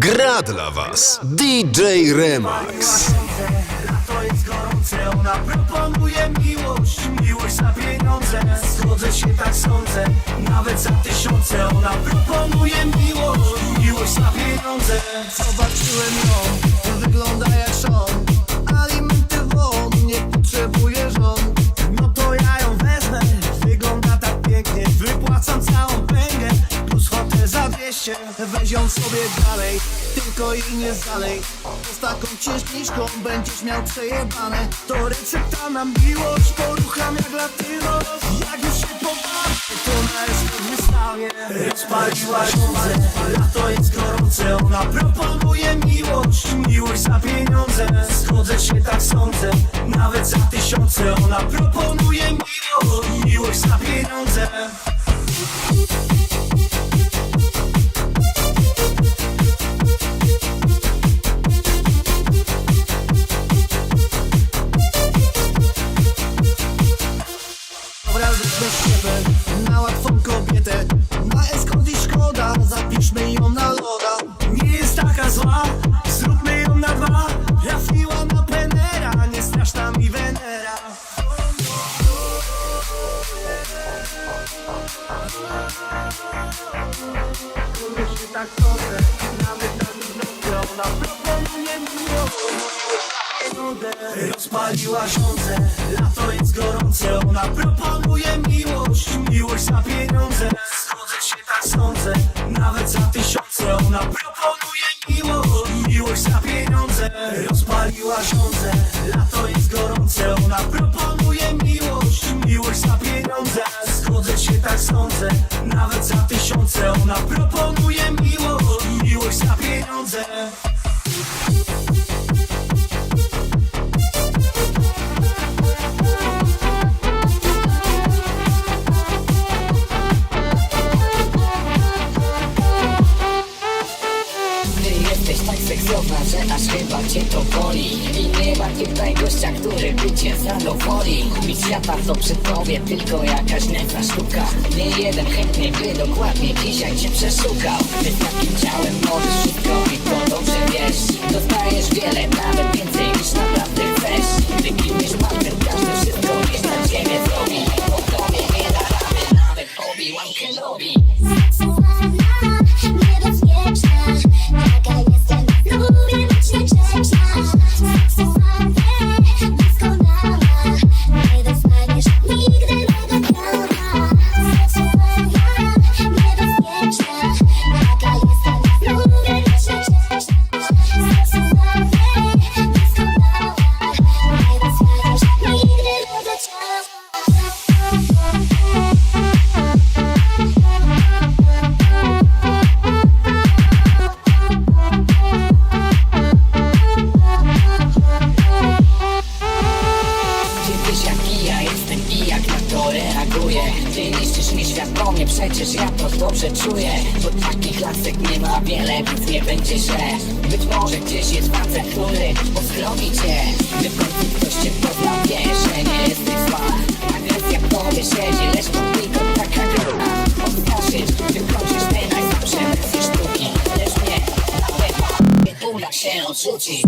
Gra dla Was. DJ Remax. Lato jest gorące, ona proponuje miłość. Miłość za pieniądze, zgodzę się tak sądzę. Nawet za tysiące, ona proponuje miłość. Miłość za pieniądze. Zobaczyłem ją, wygląda jak szon 200 Weź ją sobie dalej, tylko i nie zalej. Z taką ciężkiszką będziesz miał przejebane. To recepta na miłość, porucham jak latyno. Jak już się pobawię, to na jest wystawie Rozpaliła żądzę, lato jest gorące. Ona proponuje miłość, miłość za pieniądze. Zgodzę się, tak sądzę, nawet za tysiące. Ona proponuje miłość, miłość za pieniądze Rozpaliła żądzę, lato jest gorące. Ona proponuje miłość, miłość za pieniądze. Zgodzę się, tak sądzę, nawet za tysiące. Ona proponuje gościa, który by cię zadowoli. Mi świata to przy tobie tylko jakaś nędzna sztuka. Nie jeden chętnie by dokładnie dzisiaj cię przeszukał. Ty takim ciałem możesz wszystko i to dobrze wiesz. Dostajesz wiele, nawet więcej niż naprawdę chcesz. Ty kimś partner, każdy wszystko wiesz na ciebie zrobi Po tobie nie da rady, nawet Obi-Wan Kenobi gdzieś jest facet, który pozdrowi cię Gdy w końcu ktoś cię pozna, wie, że nie jesteś zła Agresja w tobie siedzi, lecz to tylko taka gra Odstraszysz, wykroczysz te najsłabsze sztuki Lecz mnie nawet nie uda się odrzucić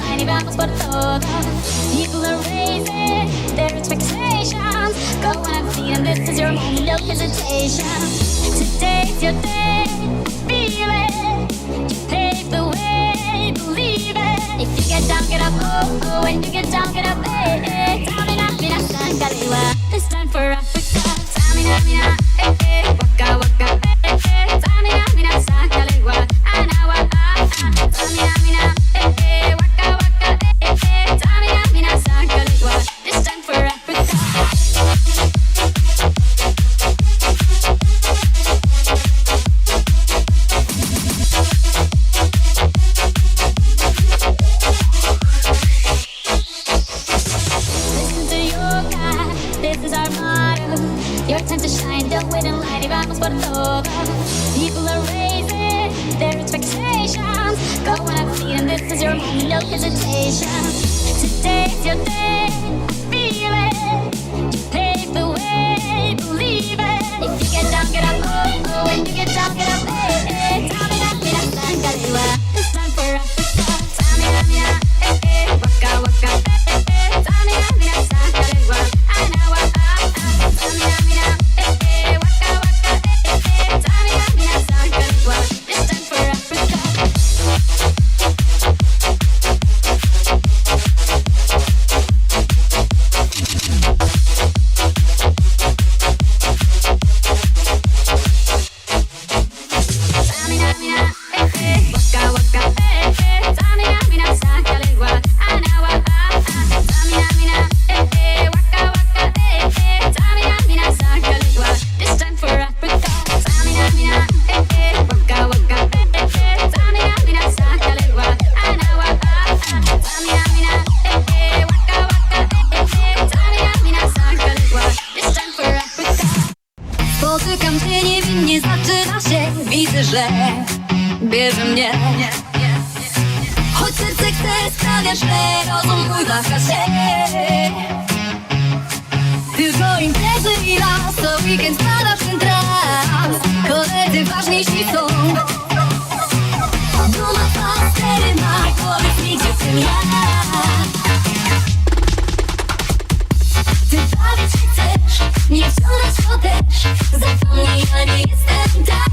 many battles for thought People are raising their expectations. Go on and see and this is your moment, no hesitation. Today's your day, feel it. You pave the way, believe it. If you get down, get up, oh, oh When you get down, get up, eh, eh Tamina, mina, sangalewa It's time for Africa. Tamina, mina, eh weekend spada w ten trans Koledzy ważniejsi są. Duma pastery ma, powiedz mi gdzie w ja. Ty bawić się chcesz, nie wciągać to też Zapomnij, ja nie jestem tak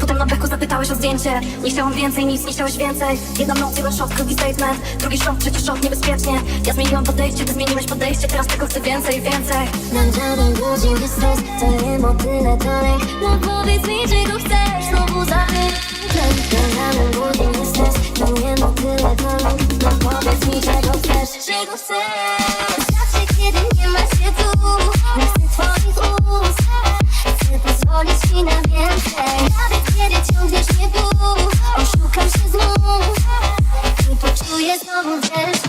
Potem na beku zapytałeś o zdjęcie. Nie chciałam więcej, nic nie chciałeś więcej. Jedną noc, jeden shot, drugi statement. Drugi shot, trzeci shot, niebezpiecznie. Ja zmieniłam podejście, ty zmieniłeś podejście. Teraz tylko chcę więcej, więcej. Nam żaden godzin jest stres. To nie motyle, to lęk. No powiedz mi, czego chcesz? Znowu zapytam Nam żaden godzin jest stres. To nie motyle, to lęk. No powiedz mi, czego chcesz? Czego chcesz? Zawsze, kiedy nie ma się tu Nie chcę twoich ust. Chcę pozwolić ci na więcej. Zaciągniesz mnie tu, oszukam się znów. I poczuję znowu wiesz